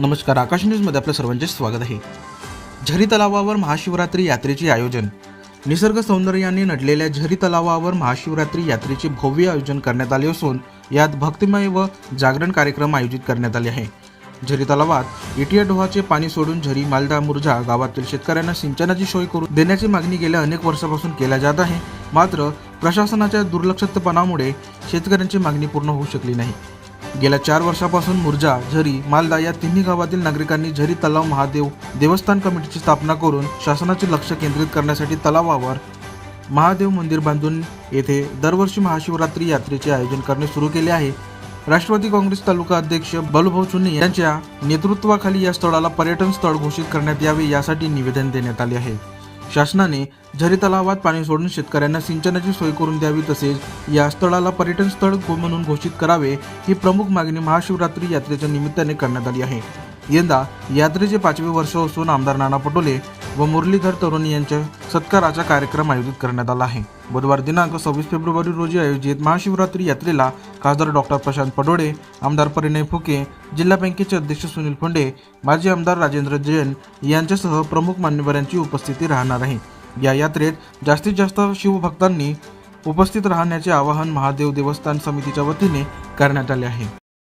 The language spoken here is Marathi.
नमस्कार आकाश न्यूजमध्ये आपलं सर्वांचे स्वागत आहे. झरी तलावावर महाशिवरात्री यात्रेचे आयोजन. निसर्ग सौंदर्याने नटलेल्या झरी तलावावर महाशिवरात्री यात्रेचे भव्य आयोजन करण्यात आले असून यात भक्तिमय व जागरण कार्यक्रम आयोजित करण्यात आले आहे. झरी तलावात इटिया डोहाचे पाणी सोडून झरी मालदा मुरझा गावातील शेतकऱ्यांना सिंचनाची सोय करून देण्याची मागणी गेल्या अनेक वर्षापासून केल्या जात आहे. मात्र प्रशासनाच्या दुर्लक्षितपणामुळे शेतकऱ्यांची मागणी पूर्ण होऊ शकली नाही. गेल्या चार वर्षापासून मुर्जा झरी मालदा या तिन्ही गावातील नागरिकांनी झरी तलाव महादेव देवस्थान कमिटीची स्थापना करून शासनाचे लक्ष केंद्रित करण्यासाठी तलावावर महादेव मंदिर बांधून येथे दरवर्षी महाशिवरात्री यात्रेचे आयोजन करणे सुरू केले आहे. राष्ट्रवादी काँग्रेस तालुका अध्यक्ष बलुभाऊ चुन्नी यांच्या नेतृत्वाखाली या स्थळाला पर्यटन स्थळ घोषित करण्यात यावे यासाठी निवेदन देण्यात आले आहे. शासनाने झरी तलावात पाणी सोडून शेतकऱ्यांना सिंचनाची सोय करून द्यावी तसेच या स्थळाला पर्यटन स्थळ म्हणून घोषित करावे ही प्रमुख मागणी महाशिवरात्री यात्रेच्या निमित्ताने करण्यात आली आहे. यंदा यात्रेचे पाचवे वर्ष असून आमदार नाना पटोले व मुरलीधर तरुणी यांच्या सत्काराचा कार्यक्रम आयोजित करण्यात आला आहे. बुधवार दिनांक सव्वीस फेब्रुवारी रोजी आयोजित महाशिवरात्री यात्रेला खासदार डॉक्टर प्रशांत पडोळे आमदार परिणय फुके जिल्हा बँकेचे अध्यक्ष सुनील फुंडे माजी आमदार राजेंद्र जैन यांच्यासह प्रमुख मान्यवरांची उपस्थिती राहणार आहे. या यात्रेत जास्तीत जास्त शिवभक्तांनी उपस्थित राहण्याचे आवाहन महादेव देवस्थान समितीच्या वतीने करण्यात आले आहे.